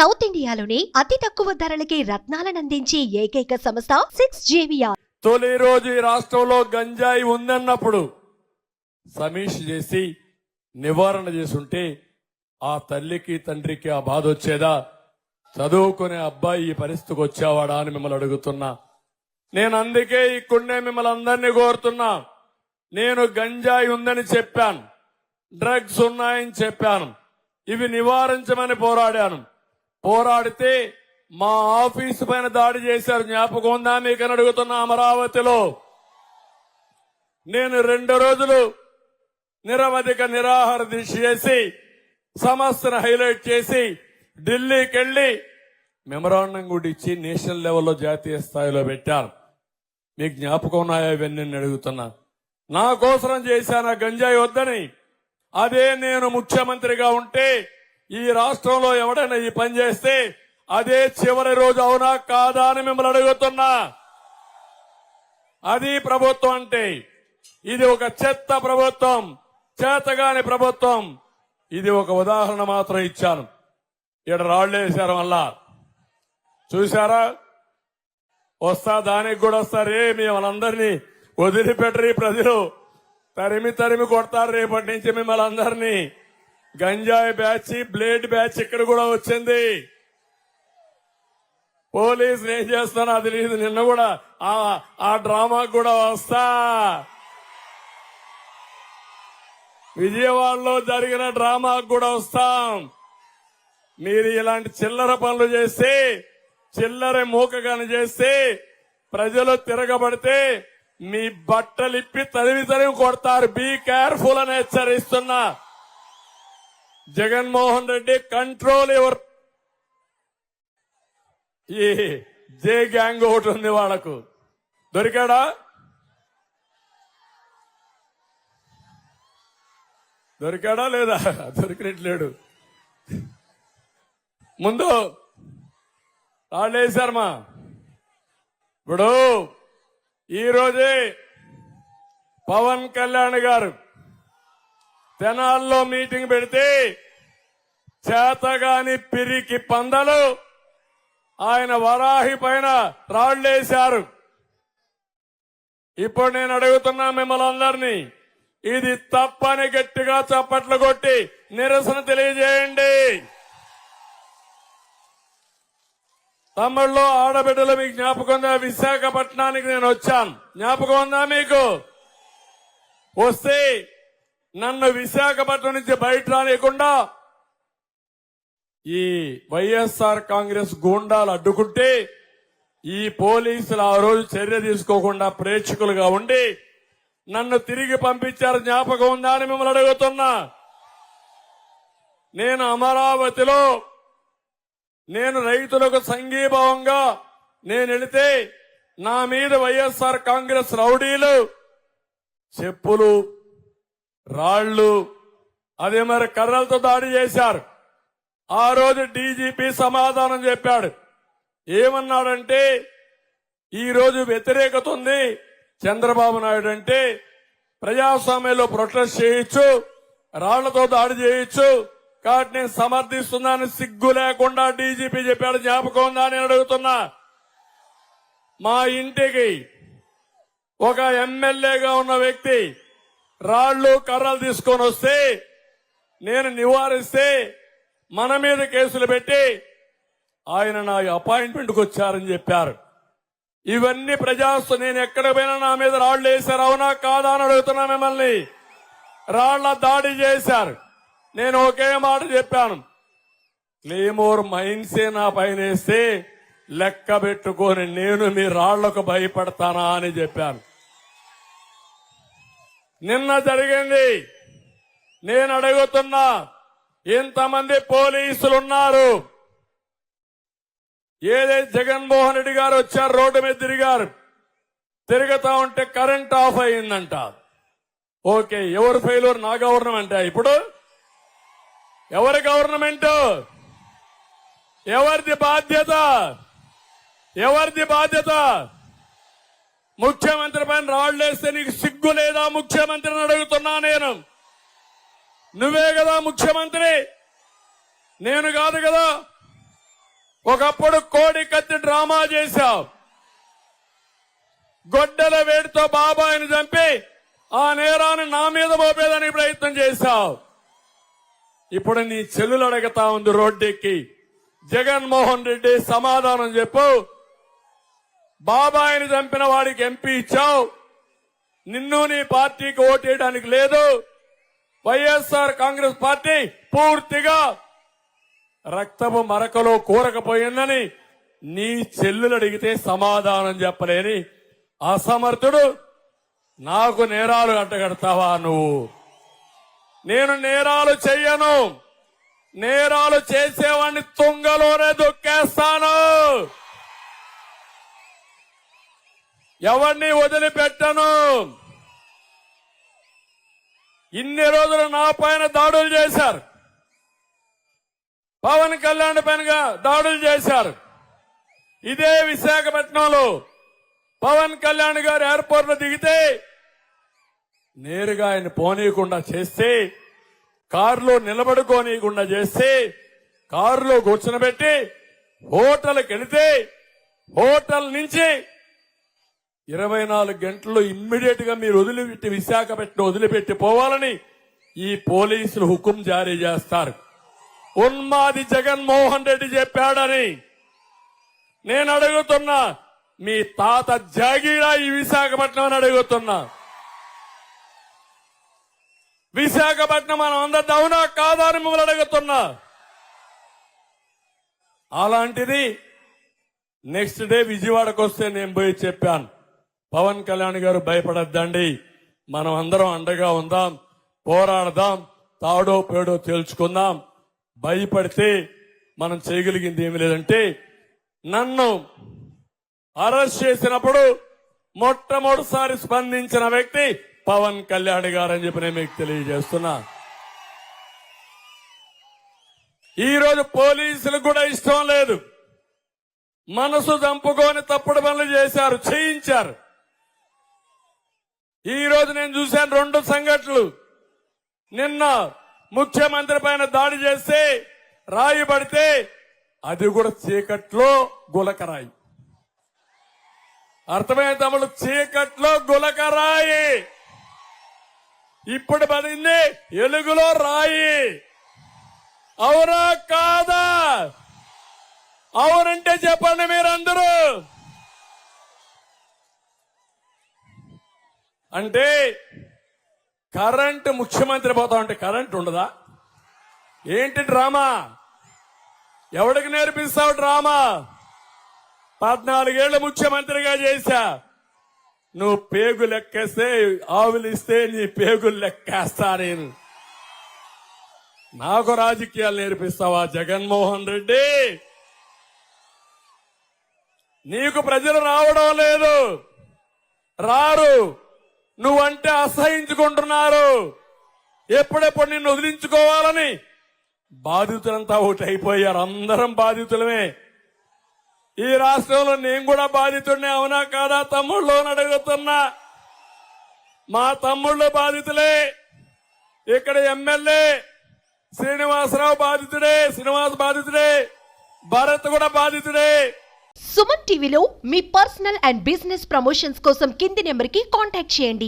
South ఇండియాలోనే అతి తక్కువ ధరలకి రత్నాలనందించే ఏకైక సంస్థ సిక్స్ జేవిఆర్. తొలి రోజు ఈ రాష్ట్రంలో గంజాయి ఉందన్నప్పుడు సమీక్ష చేసి నివారణ చేసుంటే ఆ తల్లికి తండ్రికి ఆ బాధ వచ్చేదా? చదువుకునే అబ్బాయి ఈ పరిస్థితికి వచ్చేవాడా అని మిమ్మల్ని అడుగుతున్నా. నేను అందుకే ఇక్కడనే మిమ్మల్ని అందరినీ కోరుతున్నా. నేను గంజాయి ఉందని చెప్పాను. డ్రగ్స్ ఉన్నాయని చెప్పాను. ఇవి నివారించమని పోరాడాను. పోరాడితే మా ఆఫీసు పైన దాడి చేశారు. జ్ఞాపకం ఉందా మీకని అడుగుతున్న అడుగుతున్నా అమరావతిలో? నేను రెండు రోజులు నిరవధిక నిరాహార దీక్ష చేసి సమస్యను హైలైట్ చేసి ఢిల్లీకి వెళ్ళి మెమరాండం కూడా ఇచ్చి నేషనల్ లెవెల్లో జాతీయ స్థాయిలో పెట్టారు మీకు జ్ఞాపకం ఉన్నాయా ఇవన్నీ నేను అడుగుతున్నా. నా కోసరం చేశాను గంజాయి వద్దని. అదే నేను ముఖ్యమంత్రిగా ఉంటే ఈ రాష్ట్రంలో ఎవడైనా ఈ పని చేస్తే అదే చివరి రోజు అవునా కాదా అని మిమ్మల్ని అడుగుతున్నా. అది ప్రభుత్వం అంటే. ఇది ఒక చెత్త ప్రభుత్వం చేతగాని ప్రభుత్వం. ఇది ఒక ఉదాహరణ మాత్రం ఇచ్చాను. ఇక్కడ రాళ్ళు వేశారు మళ్ళా. చూసారా వస్తా దానికి కూడా వస్తారే మిమ్మల్ని అందరినీ వదిలిపెట్టరు ప్రజలు. తరిమి తరిమి కొడతారు రేపటి నుంచి మిమ్మల్ని అందరినీ. గంజాయి బ్యాచ్ బ్లేడ్ బ్యాచ్ ఇక్కడ కూడా వచ్చింది. పోలీసులు ఏం చేస్తానో అది లేదు నిన్న కూడా ఆ ఆ కూడా వస్తా. విజయవాడలో జరిగిన డ్రామాకు కూడా వస్తాం. మీరు ఇలాంటి చిల్లర పనులు చేస్తే చిల్లర మూకగాని చేస్తే ప్రజలు తిరగబడితే మీ బట్టలిప్పి తదివి తరివి కొడతారు. బీ కేర్ఫుల్ అని హెచ్చరిస్తున్నా. జగన్మోహన్ రెడ్డి కంట్రోల్ ఎవరు. ఈ జే గ్యాంగ్ ఒకటి ఉంది వాళ్ళకు. దొరికాడా? దొరికాడా లేదా? దొరికినట్లేడు. ముందు వాళ్ళు శర్మ. ఇప్పుడు ఈరోజే పవన్ కళ్యాణ్ గారు తెనాల్లో మీటింగ్ పెడితే చేతగాని పిరికి పందలు ఆయన వరాహి పైన రాళ్ళేశారు. ఇప్పుడు నేను అడుగుతున్నా మిమ్మల్ని అందరినీ ఇది తప్పని గట్టిగా చప్పట్లు కొట్టి నిరసన తెలియజేయండి. తమ్ముళ్ళు ఆడబిడ్డలు మీకు జ్ఞాపకం ఉందా? విశాఖపట్నానికి నేను వచ్చాను జ్ఞాపకం ఉందా మీకు? వస్తే నన్ను విశాఖపట్నం నుంచి బయట రానియకుండా ఈ వైఎస్ఆర్ కాంగ్రెస్ గూండాలు అడ్డుకుంటే ఈ పోలీసులు ఆ రోజు చర్య తీసుకోకుండా ప్రేక్షకులుగా ఉండి నన్ను తిరిగి పంపించారు జ్ఞాపకం ఉందా అని మిమ్మల్ని అడుగుతున్నా. నేను అమరావతిలో నేను రైతులకు సంఘీభావంగా నేను వెళితే నా మీద వైఎస్ఆర్ కాంగ్రెస్ రౌడీలు చెప్పులు రాళ్ళు అదే మరి కర్రలతో దాడి చేశారు. ఆ రోజు డీజీపీ సమాధానం చెప్పాడు. ఏమన్నాడంటే ఈరోజు వ్యతిరేకత ఉంది. చంద్రబాబు నాయుడు అంటే ప్రజాస్వామ్యంలో ప్రొటెస్ట్ చేయొచ్చు రాళ్ళతో దాడి చేయొచ్చు కాబట్టి నేను సమర్థిస్తున్నాను సిగ్గు లేకుండా డీజీపీ చెప్పాడు. జ్ఞాపకం ఉందా నేను అడుగుతున్నా. మా ఇంటికి ఒక ఎమ్మెల్యేగా ఉన్న వ్యక్తి రాళ్ళు కర్రలు తీసుకొని వస్తే నేను నివారిస్తే మన మీద కేసులు పెట్టి ఆయన నా అపాయింట్మెంట్కి వచ్చారని చెప్పారు. ఇవన్నీ ప్రజాస్వ నేను ఎక్కడ పోయినా నా మీద రాళ్ళు వేశారు. అవునా కాదా అని అడుగుతున్నా మిమ్మల్ని. రాళ్ళ దాడి చేశారు. నేను ఒకే మాట చెప్పాను. క్లేమోర్ మైన్సే నా పైన వేస్తే లెక్క పెట్టుకొని నేను మీ రాళ్ళకు భయపడతానా అని చెప్పాను. నిన్న జరిగింది. నేను అడుగుతున్నా ఇంతమంది పోలీసులు ఉన్నారు ఏదైతే జగన్మోహన్ రెడ్డి గారు వచ్చారు రోడ్డు మీద తిరిగారు. తిరుగుతా ఉంటే కరెంట్ ఆఫ్ అయిందంట. ఓకే ఎవరు ఫెయిల్యూర్ నా గవర్నమెంట్. ఇప్పుడు ఎవరి గవర్నమెంట్? ఎవరిది బాధ్యత? ఎవరిది బాధ్యత? ముఖ్యమంత్రి పైన రాళ్ళేస్తే నీకు సిగ్గు లేదా? ముఖ్యమంత్రిని అడుగుతున్నా నేను. నువ్వే కదా ముఖ్యమంత్రి. నేను కాదు కదా. ఒకప్పుడు కోడి కత్తి డ్రామా చేశావు. గొడ్డల వేడితో బాబాయిని చంపి ఆ నేరాన్ని నా మీద మోపేదానికి ప్రయత్నం చేశావు. ఇప్పుడు నీ చెల్లులు అడగతా ఉంది రోడ్డెక్కి. జగన్మోహన్ రెడ్డి సమాధానం చెప్పు. బాబాయిని చంపిన వాడికి ఎంపీ ఇచ్చావు. నిన్ను నీ పార్టీకి ఓటేయడానికి లేదు. వైఎస్ఆర్ కాంగ్రెస్ పార్టీ పూర్తిగా రక్తపు మరకలో కూరకపోయిందని నీ చెల్లులు అడిగితే సమాధానం చెప్పలేని అసమర్థుడు నాకు నేరాలు అడ్డగడతావా నువ్వు? నేను నేరాలు చెయ్యను. నేరాలు చేసేవాడిని తుంగలోనే దొక్కేస్తాను. ఎవరిని వదిలిపెట్టను? ఇన్ని రోజులు నా పైన దాడులు చేశారు. పవన్ కళ్యాణ్ పైన దాడులు చేశారు. ఇదే విశాఖపట్నంలో పవన్ కళ్యాణ్ గారు ఎయిర్పోర్ట్లో దిగితే నేరుగా ఆయన పోనీయకుండా చేస్తే కారులో నిలబడుకోనీయకుండా చేస్తే కారులో కూర్చునబెట్టి హోటల్కి వెళితే హోటల్ నుంచి ఇరవై నాలుగు గంటల్లో ఇమ్మీడియట్గా మీరు వదిలిపెట్టి విశాఖపట్నం వదిలిపెట్టి పోవాలని ఈ పోలీసులు హుకుం జారీ చేస్తారు. ఉన్మాది జగన్మోహన్ రెడ్డి చెప్పాడని నేను అడుగుతున్నా మీ తాత జాగీరా ఈ విశాఖపట్నం అని అడుగుతున్నా. విశాఖపట్నం మనం అందరి అవునా కాదా అని మిమ్మల్ని అడుగుతున్నా. అలాంటిది నెక్స్ట్ డే విజయవాడకు వస్తే నేను పోయి చెప్పాను. పవన్ కళ్యాణ్ గారు భయపడద్దండి. మనం అందరం అండగా ఉందాం పోరాడదాం తాడో పేడో తేల్చుకుందాం. భయపడితే మనం చేయగలిగింది ఏమి లేదంటే నన్ను అరెస్ట్ చేసినప్పుడు మొట్టమొదటిసారి స్పందించిన వ్యక్తి పవన్ కళ్యాణ్ గారు అని చెప్పి నేను మీకు తెలియజేస్తున్నా. ఈరోజు పోలీసులకు కూడా ఇష్టం లేదు. మనసు చంపుకొని తప్పుడు పనులు చేశారు చేయించారు. ఈ రోజు నేను చూశాను రెండు సంఘటనలు. నిన్న ముఖ్యమంత్రి పైన దాడి చేస్తే రాయి పడితే అది కూడా చీకట్లో గులకరాయి. అర్థమైన తమ్ముడు? చీకట్లో గులకరాయి. ఇప్పుడు పడింది ఎలుగులో రాయి. అవునా కాదా? అవునంటే చెప్పండి మీరందరూ. అంటే కరెంట్ ముఖ్యమంత్రి పోతా ఉంటే కరెంట్ ఉండదా? ఏంటి డ్రామా? ఎవడికి నేర్పిస్తావు డ్రామా? పద్నాలుగేళ్ళు ముఖ్యమంత్రిగా చేశా. నువ్వు పేగు లెక్కేస్తే ఆవులిస్తే నీ పేగులు లెక్కేస్తా నేను. నాకు రాజకీయాలు నేర్పిస్తావా జగన్మోహన్ రెడ్డి? నీకు ప్రజలు రావడం లేదు. రారు. నువ్వంటే అసహించుకుంటున్నారు. ఎప్పుడెప్పుడు నిన్ను వదిలించుకోవాలని? బాధితులంతా ఒకటి అయిపోయారు. అందరం బాధితులమే. ఈ రాష్ట్రంలో నేను కూడా బాధితుడిని అవునా కాదా? తమ్ముళ్ళు అని అడుగుతున్నా. మా తమ్ముళ్ళు బాధితులే. ఇక్కడ ఎమ్మెల్యే శ్రీనివాసరావు బాధితుడే శ్రీనివాస్ బాధితుడే భరత్ కూడా బాధితుడే. సుమన్ టీవీలో మీ పర్సనల్ అండ్ బిజినెస్ ప్రమోషన్స్ కోసం కింది నెంబర్కి కాంటాక్ట్ చేయండి.